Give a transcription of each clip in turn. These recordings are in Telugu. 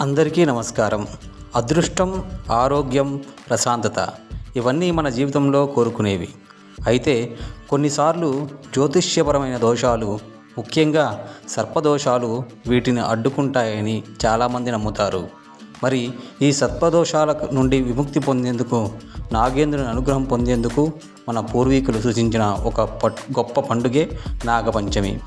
అందరికీ నమస్కారం. అదృష్టం ఆరోగ్యం ప్రశాంతత ఇవన్నీ మన జీవితంలో కోరుకునేవి. అయితే కొన్నిసార్లు జ్యోతిష్యపరమైన దోషాలు ముఖ్యంగా సర్పదోషాలు వీటిని అడ్డుకుంటాయని చాలామంది నమ్ముతారు. మరి ఈ సర్పదోషాల నుండి విముక్తి పొందేందుకు నాగేంద్రుని అనుగ్రహం పొందేందుకు మన పూర్వీకులు సూచించిన ఒక గొప్ప పండుగే నాగపంచమి.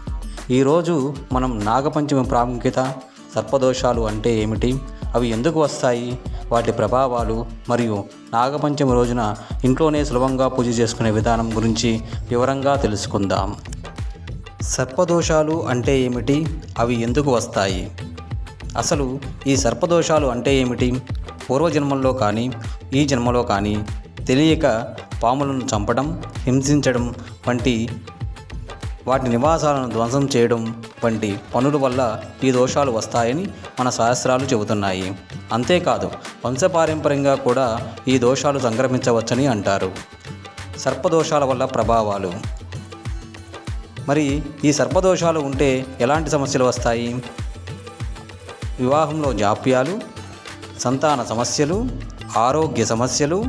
ఈరోజు మనం నాగపంచమి ప్రాముఖ్యత సర్పదోషాలు అంటే ఏమిటి? అవి ఎందుకు వస్తాయి? వాటి ప్రభావాలు మరియు నాగపంచమి రోజున ఇంట్లోనే సులభంగా పూజ చేసుకునే విధానం గురించి వివరంగా తెలుసుకుందాం. సర్పదోషాలు అంటే ఏమిటి? అవి ఎందుకు వస్తాయి? అసలు ఈ సర్పదోషాలు అంటే ఏమిటి? పూర్వజన్మల్లో కానీ ఈ జన్మలో కానీ తెలియక పాములను చంపడం హింసించడం వంటి వాటి నివాసాలను ధ్వంసం చేయడం వంటి పనుల వల్ల ఈ దోషాలు వస్తాయని మన శాస్త్రాలు చెబుతున్నాయి. అంతేకాదు వంశపారంపర్యంగా కూడా ఈ దోషాలు సంక్రమించవచ్చని అంటారు. సర్పదోషాల వల్ల ప్రభావాలు. మరి ఈ సర్పదోషాలు ఉంటే ఎలాంటి సమస్యలు వస్తాయి? వివాహంలో జాప్యాలు సంతాన సమస్యలు ఆరోగ్య సమస్యలు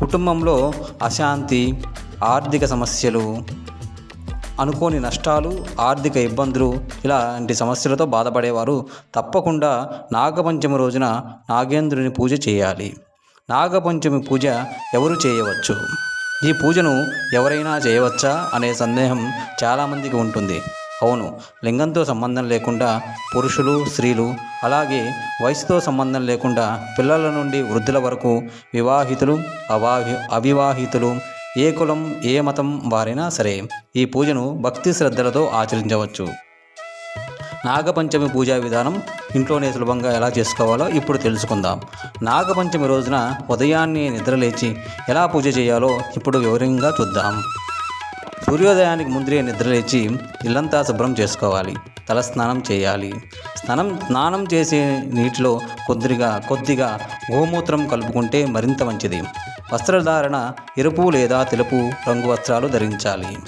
కుటుంబంలో అశాంతి ఆర్థిక సమస్యలు అనుకోని నష్టాలు ఆర్థిక ఇబ్బందులు ఇలాంటి సమస్యలతో బాధపడేవారు. తప్పకుండా నాగపంచమి రోజున నాగేంద్రుని పూజ చేయాలి. నాగపంచమి పూజ ఎవరు చేయవచ్చు? ఈ పూజను ఎవరైనా చేయవచ్చా? అనే సందేహం చాలామందికి ఉంటుంది. అవును లింగంతో సంబంధం లేకుండా పురుషులు స్త్రీలు అలాగే వయసుతో సంబంధం లేకుండా పిల్లల నుండి వృద్ధుల వరకు వివాహితులు అవాహి అవివాహితులు ఏ కులం ఏ మతం వారైనా సరే ఈ పూజను భక్తి శ్రద్ధలతో ఆచరించవచ్చు. నాగపంచమి పూజా విధానం ఇంట్లోనే సులభంగా ఎలా చేసుకోవాలో ఇప్పుడు తెలుసుకుందాం. నాగపంచమి రోజున ఉదయాన్నే నిద్రలేచి ఎలా పూజ చేయాలో ఇప్పుడు వివరంగా చూద్దాం. సూర్యోదయానికి ముందే నిద్రలేచి ఇల్లంతా శుభ్రం చేసుకోవాలి. తల స్నానం చేయాలి. స్నానం స్నానం చేసే నీటిలో కొద్దిగా కొద్దిగా గోమూత్రం కలుపుకుంటే మరింత మంచిది. వస్త్రధారణ ఎరుపు లేదా తెలుపు రంగు వస్త్రాలు ధరించాలి.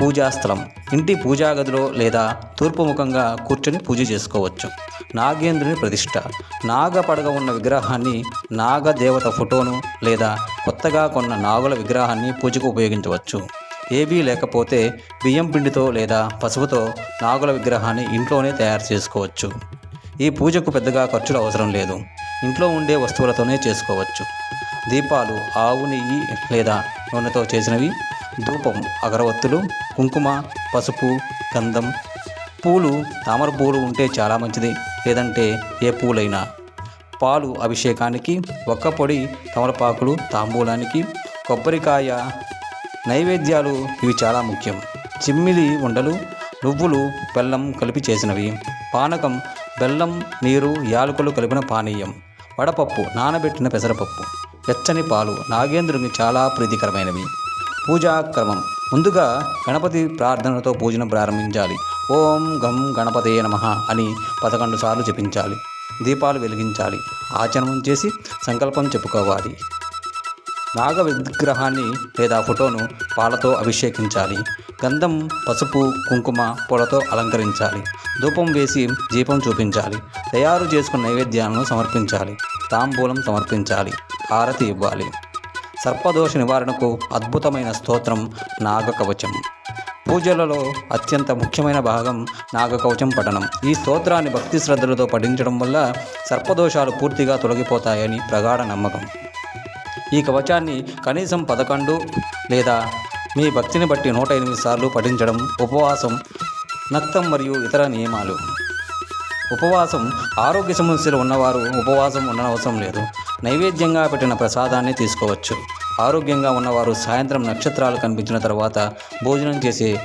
పూజాస్థలం ఇంటి పూజాగదిలో లేదా తూర్పు ముఖంగా కూర్చొని పూజ చేసుకోవచ్చు. నాగేంద్రుని ప్రతిష్ట. నాగ పడగ ఉన్న విగ్రహాన్ని నాగదేవత ఫోటోను లేదా కొత్తగా కొన్న నాగుల విగ్రహాన్ని పూజకు ఉపయోగించవచ్చు. ఏవీ లేకపోతే బియ్యం పిండితో లేదా పసుపుతో నాగుల విగ్రహాన్ని ఇంట్లోనే తయారు చేసుకోవచ్చు. ఈ పూజకు పెద్దగా ఖర్చులు అవసరం లేదు. ఇంట్లో ఉండే వస్తువులతోనే చేసుకోవచ్చు. దీపాలు ఆవు నెయ్యి లేదా నూనెతో చేసినవి ధూపం అగరవత్తులు కుంకుమ పసుపు గంధం. పూలు తామర పూలు ఉంటే చాలా మంచిది లేదంటే ఏ పూలైనా. పాలు అభిషేకానికి ఒక్క పొడి తమలపాకులు తాంబూలానికి కొబ్బరికాయ నైవేద్యాలు ఇవి చాలా ముఖ్యం. చిమ్మిలి ఉండలు నువ్వులు బెల్లం కలిపి చేసినవి. పానకం బెల్లం నీరు యాలకులు కలిపిన పానీయం. వడపప్పు నానబెట్టిన పెసరపప్పు. వెచ్చని పాలు. నాగేంద్రునికి చాలా ప్రీతికరమైనవి. పూజా క్రమం. ముందుగా గణపతి ప్రార్థనతో పూజను ప్రారంభించాలి. ఓం గం గణపతే నమ అని పదకొండు సార్లు జపించాలి. దీపాలు వెలిగించాలి. ఆచరణం చేసి సంకల్పం చెప్పుకోవాలి. నాగ విగ్రహాన్ని లేదా ఫోటోను పాలతో అభిషేకించాలి. గంధం పసుపు కుంకుమ పూలతో అలంకరించాలి. ధూపం వేసి దీపం చూపించాలి. తయారు చేసుకున్న నైవేద్యాలను సమర్పించాలి. తాంబూలం సమర్పించాలి. హారతి ఇవ్వాలి. సర్పదోష నివారణకు అద్భుతమైన స్తోత్రం నాగకవచం. పూజలలో అత్యంత ముఖ్యమైన భాగం నాగకవచం పఠనం. ఈ స్తోత్రాన్ని భక్తి శ్రద్ధలతో పఠించడం వల్ల సర్పదోషాలు పూర్తిగా తొలగిపోతాయని ప్రగాఢ నమ్మకం. ఈ కవచాన్ని కనీసం పదకొండు లేదా మీ భక్తిని బట్టి నూట ఎనిమిది సార్లు పఠించడం ఉపవాసం నక్తం మరియు ఇతర నియమాలు. ఉపవాసం ఆరోగ్య సమస్యలు ఉన్నవారు ఉపవాసం ఉండనవసరం లేదు. నైవేద్యంగా పెట్టిన ప్రసాదాన్ని తీసుకోవచ్చు. ఆరోగ్యంగా ఉన్నవారు సాయంత్రం నక్షత్రాలు కనిపించిన తర్వాత భోజనం చేసే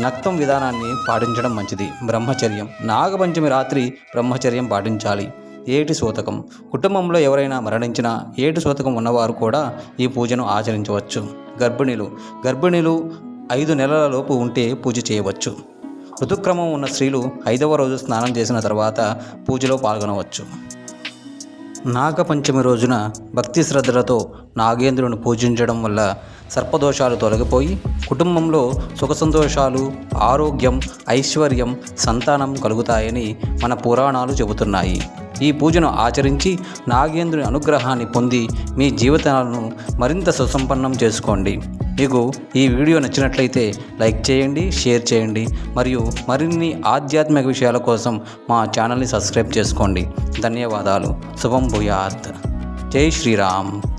నక్తం విధానాన్ని పాటించడం మంచిది. బ్రహ్మచర్యం. నాగపంచమి రాత్రి బ్రహ్మచర్యం పాటించాలి. ఏటి సూతకం కుటుంబంలో ఎవరైనా మరణించినా ఏటి సూతకం ఉన్నవారు కూడా ఈ పూజను ఆచరించవచ్చు. గర్భిణీలు. గర్భిణీలు ఐదు నెలల లోపు ఉంటే పూజ చేయవచ్చు. ఋతుక్రమం ఉన్న స్త్రీలు ఐదవ రోజు స్నానం చేసిన తర్వాత పూజలో పాల్గొనవచ్చు. నాగపంచమి రోజున భక్తి శ్రద్ధలతో నాగేంద్రుని పూజించడం వల్ల సర్పదోషాలు తొలగిపోయి కుటుంబంలో సుఖ సంతోషాలు ఆరోగ్యం ఐశ్వర్యం సంతానం కలుగుతాయని మన పురాణాలు చెబుతున్నాయి. ఈ పూజను ఆచరించి నాగేంద్రుని అనుగ్రహాన్ని పొంది మీ జీవితాలను మరింత సుసంపన్నం చేసుకోండి. మీకు ఈ వీడియో నచ్చినట్లయితే లైక్ చేయండి షేర్ చేయండి మరియు మరిన్ని ఆధ్యాత్మిక విషయాల కోసం మా ఛానల్ని సబ్స్క్రైబ్ చేసుకోండి. ధన్యవాదాలు. శుభం భూయాత్. జై శ్రీరామ్.